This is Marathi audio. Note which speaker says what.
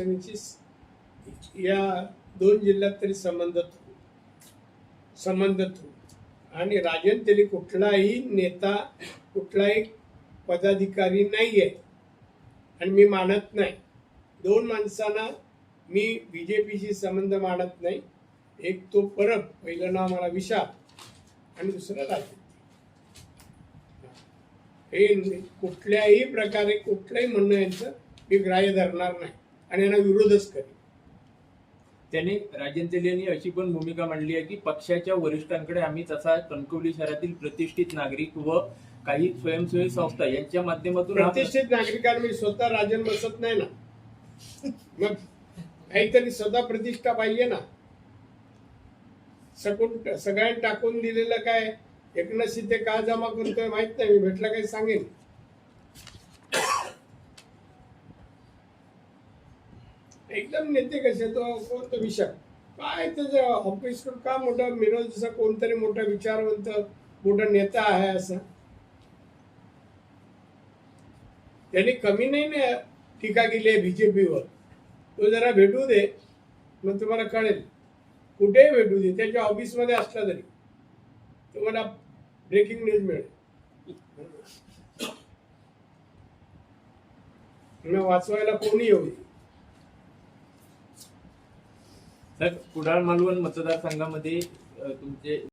Speaker 1: शिवसेनेची या दोन जिल्ह्यात तरी संबंध संबंध आणि राजन तेली कुठलाही नेता कुठलाही पदाधिकारी नाही आहे आणि मी मानत नाही. दोन माणसांना मी बी जे पीशी संबंध मानत नाही. एक तो परब पहिलं नाव मला विशाल आणि दुसरं राजन. हे कुठल्याही प्रकारे कुठलंही म्हणणं यांचं मी ग्राह्य धरणार नाही. आणि यांना विरोधच करेन
Speaker 2: त्यांनी राजन तेली यांनी अशी पण भूमिका मांडली आहे की पक्षाच्या वरिष्ठांकडे आम्ही तसा कणकवली शहरातील प्रतिष्ठित नागरिक व काही स्वयंसेवी संस्था यांच्या माध्यमातून
Speaker 1: प्रतिष्ठित नागरिकांना मी स्वतः राजन बसत नाही ना. मग काहीतरी स्वतः प्रतिष्ठा पाहिजे ना. सकून सगळ्यांनी टाकून दिलेलं काय? एकनाथ शिंदे का जमा करतोय माहीत नाही. मी भेटला काही सांगेन. एकदम नेते कसे तो कोणतं विषय? काय त्याचं ऑफिस का मोठा मिरज जसा कोणतरी मोठा विचारवंत मोठा नेता आहे असं? त्यांनी कमी नाही ना टीका केली आहे बीजेपीवर. तो जरा भेटू दे मग तुम्हाला कळेल. कुठेही भेटू दे त्याच्या ऑफिसमध्ये असला तरी. तुम्हाला ब्रेकिंग न्यूज मिळेल. वाचवायला कोणी येऊ दे
Speaker 2: तर कुडाळ मालवण मतदारसंघामध्ये तुमचे